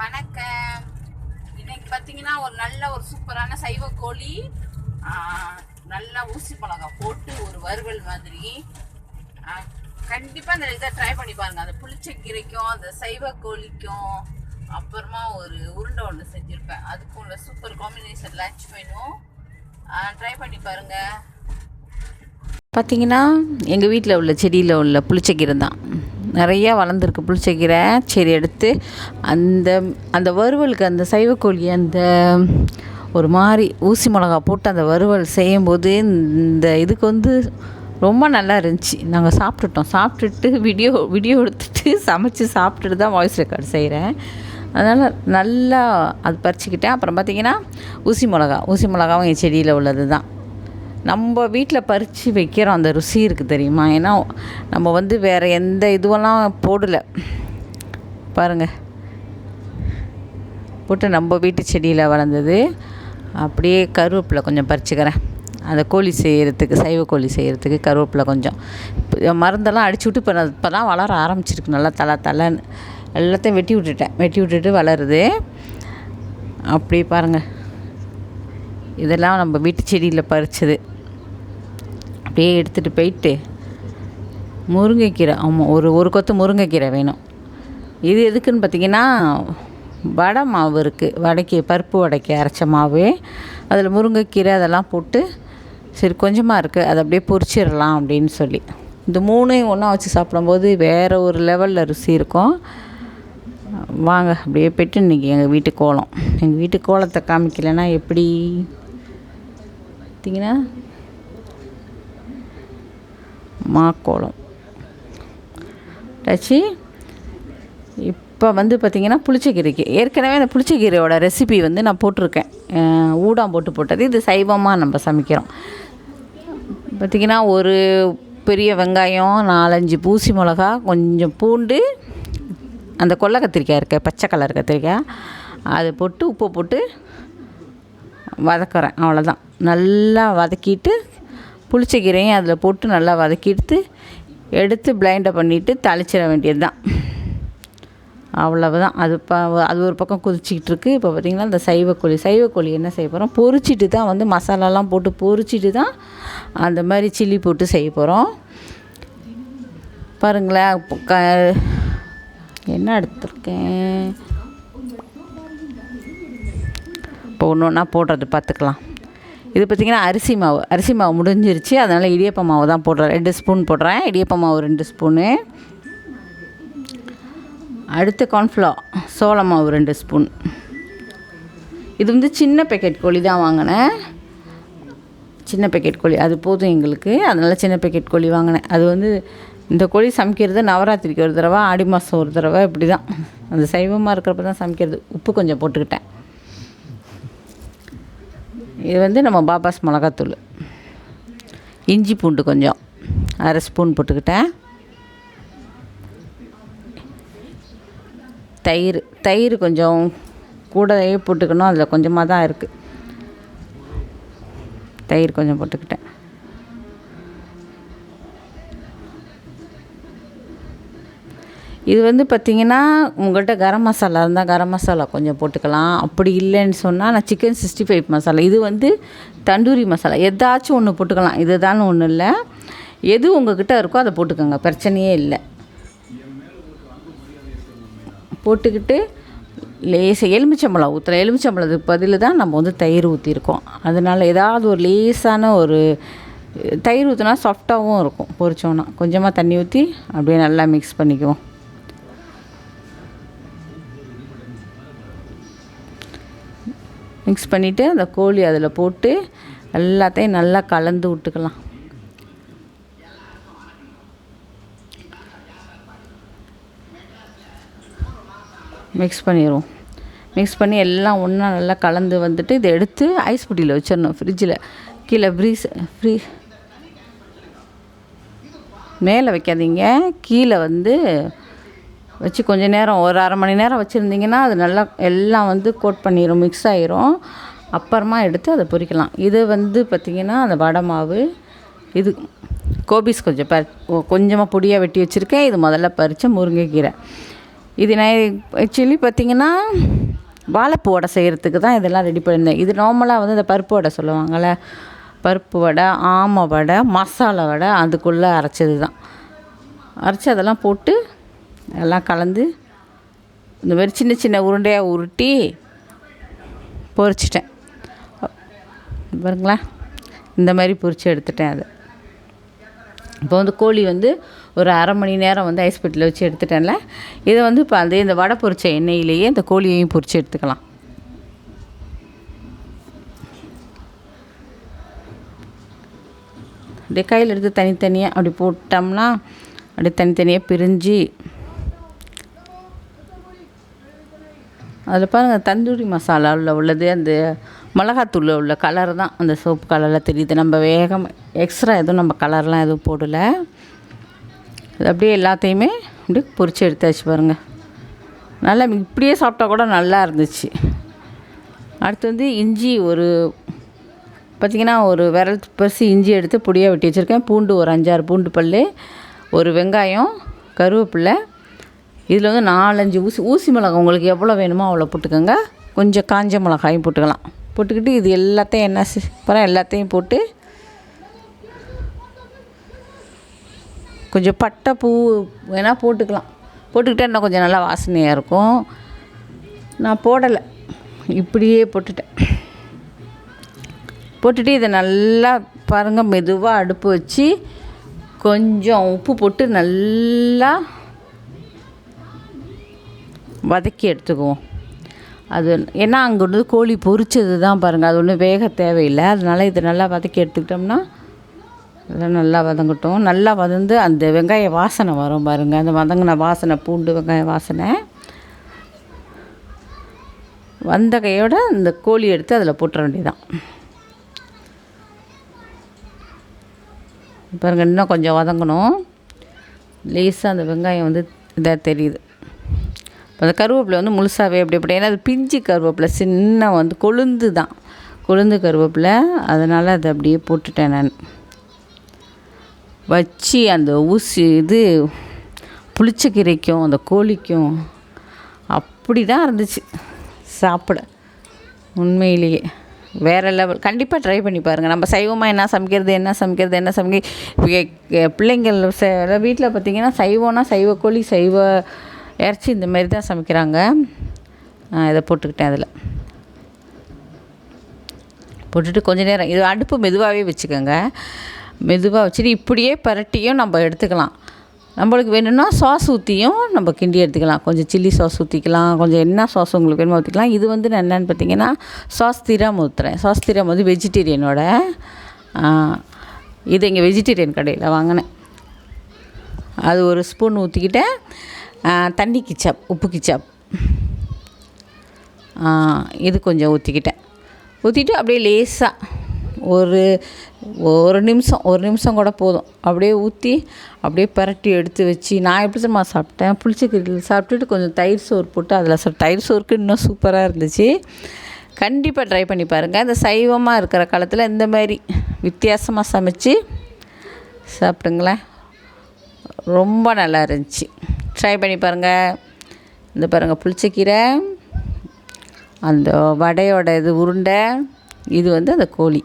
வணக்கம். இன்னைக்கு பார்த்தீங்கன்னா ஒரு நல்ல ஒரு சூப்பரான சைவ கோழி நல்லா ஊசி மிளகா போட்டு ஒரு வறுவல் மாதிரி. கண்டிப்பாக அந்த இதை ட்ரை பண்ணி பாருங்க. அந்த புளிச்சக்கீரைக்கும் அந்த சைவ கோழிக்கும் அப்புறமா ஒரு உருண்டை ஒன்று செஞ்சுருப்பேன். அதுக்கும் உள்ள super combination lunch menu try பண்ணி பாருங்க. பார்த்தீங்கன்னா எங்கள் வீட்டில் உள்ள செடியில் உள்ள புளிச்சக்கீரை தான். நிறையா வளர்ந்துருக்கு. புளிச்சக்கீரை சரி எடுத்து அந்த அந்த வறுவலுக்கு அந்த சைவக்கோழி அந்த ஒரு மாதிரி ஊசி மிளகா போட்டு அந்த வறுவல் செய்யும்போது இந்த இதுக்கு வந்து ரொம்ப நல்லா இருந்துச்சு. நாங்கள் சாப்பிட்டுட்டோம். சாப்பிட்டுட்டு வீடியோ வீடியோ எடுத்துட்டு சமைச்சு சாப்பிட்டுட்டு தான் வாய்ஸ் ரெக்கார்டு செய்கிறேன் அதனால் நல்லா அது பறிச்சுக்கிட்டேன். அப்புறம் பார்த்திங்கன்னா ஊசி மிளகா ஊசி மிளகாவும் என் செடியில் உள்ளது தான் நம்ம வீட்டில் பறித்து வைக்கிறோம் அந்த ருசி இருக்குது தெரியுமா? ஏன்னா நம்ம வந்து வேறு எந்த இதுவெல்லாம் போடலை. பாருங்கள் போட்டு நம்ம வீட்டு செடியில் வளர்ந்தது. அப்படியே கருவேப்பிலை கொஞ்சம் பறிச்சுக்கிறேன். அந்த கோழி செய்கிறதுக்கு சைவ கோழி செய்கிறதுக்கு கருவேப்பிலை கொஞ்சம். மருந்தெல்லாம் அடிச்சு விட்டு இப்போ இப்போ தான் வளர ஆரம்பிச்சிருக்கு. நல்லா தலை தலைன்னு. எல்லாத்தையும் வெட்டி விட்டுட்டேன். வெட்டி விட்டுட்டு வளருது. அப்படி பாருங்கள் இதெல்லாம் நம்ம வீட்டு செடியில் பறிச்சது. அப்படியே எடுத்துகிட்டு போயிட்டு முருங்கைக்கீரை ஆமாம் ஒரு ஒரு கொத்து முருங்கைக்கீரை வேணும். இது எதுக்குன்னு பார்த்தீங்கன்னா வடை மாவு இருக்குது வடைக்கு பருப்பு வடைக்கு அரைச்ச மாவு. அதில் முருங்கைக்கீரை அதெல்லாம் போட்டு சரி கொஞ்சமாக இருக்குது அதை அப்படியே பொரிச்சிடலாம் அப்படின்னு சொல்லி. இந்த மூணையும் ஒன்றா வச்சு சாப்பிடும்போது வேறு ஒரு லெவலில் ருசி இருக்கும். வாங்க அப்படியே போய்ட்டு இன்றைக்கி எங்கள் வீட்டு கோலம். எங்கள் வீட்டு கோலத்தை காமிக்கலைன்னா எப்படி? பார்த்தீங்கன்னா மாக்கோளம். டச்சு இப்போ வந்து பார்த்திங்கன்னா புளிச்சக்கீரைக்கு. ஏற்கனவே அந்த புளிச்சக்கீரையோட ரெசிபி வந்து நான் போட்டிருக்கேன். ஊடாம் போட்டு போட்டது. இது சைவமாக நம்ம சமைக்கிறோம். பார்த்திங்கன்னா ஒரு பெரிய வெங்காயம் நாலஞ்சு பூசி மிளகா கொஞ்சம் பூண்டு அந்த கொல்லை கத்திரிக்காய் இருக்க பச்சை கலர் கத்திரிக்காய். அதை போட்டு உப்பு போட்டு வதக்குறேன். அவ்வளோதான் நல்லா வதக்கிட்டு புளிச்சக்கீரையும் அதில் போட்டு நல்லா வதக்கிட்டு எடுத்து பிளைண்டை பண்ணிவிட்டு தாளிச்சிட வேண்டியது தான் அவ்வளவுதான். அது இப்போ அது ஒரு பக்கம் குதிச்சிக்கிட்டு இருக்குது இப்போ பார்த்திங்கன்னா இந்த சைவக்கோழி சைவக்கோழி என்ன செய்ய போகிறோம் பொரிச்சிட்டு தான் வந்து மசாலாலாம் போட்டு பொரிச்சிட்டு தான் அந்த மாதிரி சில்லி போட்டு செய்ய போகிறோம் பாருங்களேன் க என்ன எடுத்துருக்கேன்? இப்போ ஒன்று ஒன்றா போடுறது பார்த்துக்கலாம் இது பார்த்திங்கன்னா அரிசி மாவு. அரிசி மாவு முடிஞ்சிருச்சு. அதனால் இடியப்ப மாவு தான் போடுறேன். ரெண்டு ஸ்பூன் போடுறேன். இடியப்ப மாவு ரெண்டு ஸ்பூனு. அடுத்து கார்ன்ஃப்ளோ சோள மாவு ரெண்டு ஸ்பூன். இது வந்து சின்ன பேக்கெட் கோழி தான் வாங்கினேன். சின்ன பேக்கெட் கோழி. அது போதும் எங்களுக்கு. அதனால் சின்ன பேக்கெட் கோழி வாங்கினேன். அது வந்து இந்த கோழி சமைக்கிறது நவராத்திரிக்கு ஒரு தடவை ஆடி மாதம் ஒரு தடவை இப்படி தான் அந்த சைவமாக இருக்கிறப்ப தான் சமைக்கிறது. உப்பு கொஞ்சம் போட்டுக்கிட்டேன். இது வந்து நம்ம பாபாஸ் மிளகாத்தூள். இஞ்சி பூண்டு கொஞ்சம். அரை ஸ்பூன் போட்டுக்கிட்டேன். தயிர் தயிர் கொஞ்சம் கூடவே போட்டுக்கணும். அதில் கொஞ்சமாக தான் இருக்குது தயிர் கொஞ்சம் போட்டுக்கிட்டேன். இது வந்து பார்த்திங்கன்னா உங்கள்கிட்ட கரம் மசாலா இருந்தால் கரம் மசாலா கொஞ்சம் போட்டுக்கலாம். அப்படி இல்லைன்னு சொன்னால் நான் சிக்கன் சிக்ஸ்டி ஃபைவ் மசாலா. இது வந்து தந்தூரி மசாலா. எதாச்சும் ஒன்று போட்டுக்கலாம். இதுதான் ஒன்றும் இல்லை. எது உங்கள்கிட்ட இருக்கோ அதை போட்டுக்கோங்க. பிரச்சனையே இல்லை. போட்டுக்கிட்டு லேசாக எலுமிச்சம்பழம் ஊற்றுறேன் எலுமிச்சம்பழத்துக்கு பதில் தான் நம்ம வந்து தயிர் ஊற்றிருக்கோம் அதனால் ஏதாவது ஒரு லேசான ஒரு தயிர் ஊற்றினா சாஃப்டாகவும் இருக்கும். பொரிச்சோன்னா கொஞ்சமாக தண்ணி ஊற்றி அப்படியே நல்லா மிக்ஸ் பண்ணிக்குவோம். மிக்ஸ் பண்ணிவிட்டு அந்த கோழி அதில் போட்டு எல்லாத்தையும் நல்லா கலந்து விட்டுக்கலாம். மிக்ஸ் பண்ணிடுவோம் மிக்ஸ் பண்ணி எல்லாம் ஒன்றா நல்லா கலந்து வந்துட்டு இதை எடுத்து ஐஸ் புட்டியில் வச்சிடணும். ஃப்ரிட்ஜில் கீழே ஃப்ரீஸ் ஃப்ரீ மேலே வைக்காதீங்க. கீழே வந்து வச்சு கொஞ்ச நேரம் ஒரு அரை மணி நேரம் வச்சுருந்தீங்கன்னா அது நல்லா எல்லாம் வந்து கோட் பண்ணிடும் மிக்ஸ் ஆகிரும் அப்புறமா எடுத்து அதை பொரிக்கலாம் இது வந்து பார்த்திங்கன்னா அந்த வடை மாவு இது கோபிஸ் கொஞ்சம் ப கொஞ்சமாக பொடியாக வெட்டி வச்சுருக்கேன். இது முதல்ல பறித்த முருங்கைக்கீரை. இது நான் ஆக்சுவலி பார்த்தீங்கன்னா வாழைப்பூ வடை செய்கிறதுக்கு தான் இதெல்லாம் ரெடி பண்ணியிருந்தேன் இது நார்மலாக வந்து இந்த பருப்பு வடை சொல்லுவாங்கள்ல பருப்பு வடை ஆமை வடை மசாலா வடை அதுக்குள்ளே அரைச்சது தான் அரைச்சி அதெல்லாம் போட்டு எல்லாம் கலந்து இந்த மாதிரி சின்ன சின்ன உருண்டையாக உருட்டி பொரிச்சிட்டேன். பாருங்களா இந்த மாதிரி பொரிச்சு எடுத்துட்டேன் அதை. இப்போ வந்து கோழி வந்து ஒரு அரை மணி நேரம் வந்து ஐஸ் பெட்டியில் வச்சு எடுத்துட்டேன்ல. இதை வந்து இப்போ அதே இந்த வடை பொரிச்ச எண்ணெயிலேயே இந்த கோழியையும் பொரிச்சு எடுத்துக்கலாம். அப்படியே கையில் எடுத்து தனித்தனியாக அப்படி போட்டோம்னா அப்படியே தனித்தனியாக பிரிஞ்சு அதில் பாருங்கள் தந்தூரி மசாலாவில் உள்ளது அந்த மிளகாத்தூளில் உள்ள கலர் தான் அந்த சோப்பு கலரில் தெரியுது. நம்ம வேகம் எக்ஸ்ட்ரா எதுவும் நம்ம கலர்லாம் எதுவும் போடலை. அது அப்படியே எல்லாத்தையுமே அப்படியே பொறிச்சு எடுத்தாச்சு பாருங்கள் நல்லா இப்படியே சாப்பிட்டா கூட நல்லா இருந்துச்சு. அடுத்து வந்து இஞ்சி ஒரு பார்த்திங்கன்னா ஒரு விரல் பசி இஞ்சி எடுத்து பொடியாக வெட்டி வச்சுருக்கேன். பூண்டு ஒரு அஞ்சாறு பூண்டு பல் ஒரு வெங்காயம் கருவேப்பில்லை இதில் வந்து நாலஞ்சு ஊசி ஊசி மிளகாய் உங்களுக்கு எவ்வளோ வேணுமோ அவ்வளோ போட்டுக்கோங்க. கொஞ்சம் காஞ்ச மிளகாயும் போட்டுக்கலாம். போட்டுக்கிட்டு இது எல்லாத்தையும் என்ன அப்புறம் எல்லாத்தையும் போட்டு கொஞ்சம் பட்டை பூ வேணால் போட்டுக்கலாம். போட்டுக்கிட்டால் இன்னும் கொஞ்சம் நல்லா வாசனையாக இருக்கும். நான் போடலை. இப்படியே போட்டுட்டேன். போட்டுட்டு இதை நல்லா பாருங்கள் மெதுவாக அடுப்பு வச்சு கொஞ்சம் உப்பு போட்டு நல்லா வதக்கி எடுத்துக்குவோம். அது ஏன்னா அங்கே வந்து கோழி பொரிச்சது தான் பாருங்கள் அது ஒன்றும் வேக தேவையில்லை. அதனால் இதை நல்லா வதக்கி எடுத்துக்கிட்டோம்னா இதெல்லாம் நல்லா வதங்கட்டும். நல்லா வதந்து அந்த வெங்காய வாசனை வரும் பாருங்கள் அந்த வதங்கின வாசனை பூண்டு வெங்காய வாசனை. வந்த கையோட இந்த கோழி எடுத்து அதில் போட்டுற வேண்டியதான் பாருங்கள் இன்னும் கொஞ்சம் வதங்கணும். லேசாக அந்த வெங்காயம் வந்து இதாக தெரியுது. இப்போ அந்த கருவேப்பிலை வந்து முழுசாகவே அப்படி அப்படி. ஏன்னா அது பிஞ்சு கருவேப்பிலை சின்ன வந்து கொழுந்து தான். கொழுந்து கருவேப்பிலை. அதனால் அதை அப்படியே போட்டுட்டேன் நான். வச்சு அந்த ஊசி இது புளிச்சக்கீரைக்கும் அந்த கோழிக்கும் அப்படி தான் இருந்துச்சு. சாப்பிட. உண்மையிலேயே. வேறு லெவல் கண்டிப்பாக ட்ரை பண்ணி பாருங்கள் நம்ம சைவமாக என்ன சமைக்கிறது என்ன சமைக்கிறது என்ன சமைக்க பிள்ளைங்கள் வீட்டில் பார்த்திங்கன்னா சைவம்னா சைவ கோழி சைவ இறைச்சி இந்தமாரி தான் சமைக்கிறாங்க. நான் இதை போட்டுக்கிட்டேன் அதில். போட்டுட்டு கொஞ்சம் நேரம் இது அடுப்பு மெதுவாகவே வச்சுக்கோங்க. மெதுவாக வச்சுட்டு இப்படியே பரட்டியும் நம்ம எடுத்துக்கலாம். நம்மளுக்கு வேணும்னா சாஸ் ஊற்றியும் நம்ம கிண்டி எடுத்துக்கலாம். கொஞ்சம் சில்லி சாஸ் ஊற்றிக்கலாம் கொஞ்சம் என்ன சாஸ் உங்களுக்கு வேணுமோ ஊற்றிக்கலாம் இது வந்து நான் என்னென்னு பார்த்தீங்கன்னா சாஸ் திரம் ஊற்றுறேன் சாஸ் திரம் வந்து வெஜிடேரியனோட இது இங்கே வெஜிடேரியன் கடையில் வாங்கினேன். அது ஒரு ஸ்பூன் ஊற்றிக்கிட்டேன் தண்ணி கிச்சாப் உப்பு கிச்சாப். இது கொஞ்சம் ஊற்றிக்கிட்டேன் ஊற்றிட்டு அப்படியே லேசாக ஒரு ஒரு நிமிஷம் ஒரு நிமிஷம் கூட போதும். அப்படியே ஊற்றி அப்படியே பரட்டி எடுத்து வச்சு நான் எப்படி தெரியுமா சாப்பிட்டேன்? புளிச்சக்கீரையில் சாப்பிட்டுட்டு கொஞ்சம் தயிர் சோறு போட்டு அதில் சாப்பிட்டு தயிர் சோறுக்கு இன்னும் சூப்பராக இருந்துச்சு. கண்டிப்பாக ட்ரை பண்ணி பாருங்கள் இந்த சைவமாக இருக்கிற காலத்தில் இந்த மாதிரி வித்தியாசமாக சமைச்சு சாப்பிடுங்களேன். ரொம்ப நல்லா இருந்துச்சு. ட்ரை பண்ணி பாருங்கள் இந்த பாருங்கள் புளிச்சக்கீரை அந்த வடையோட இது உருண்டை இது வந்து அந்த கோழி.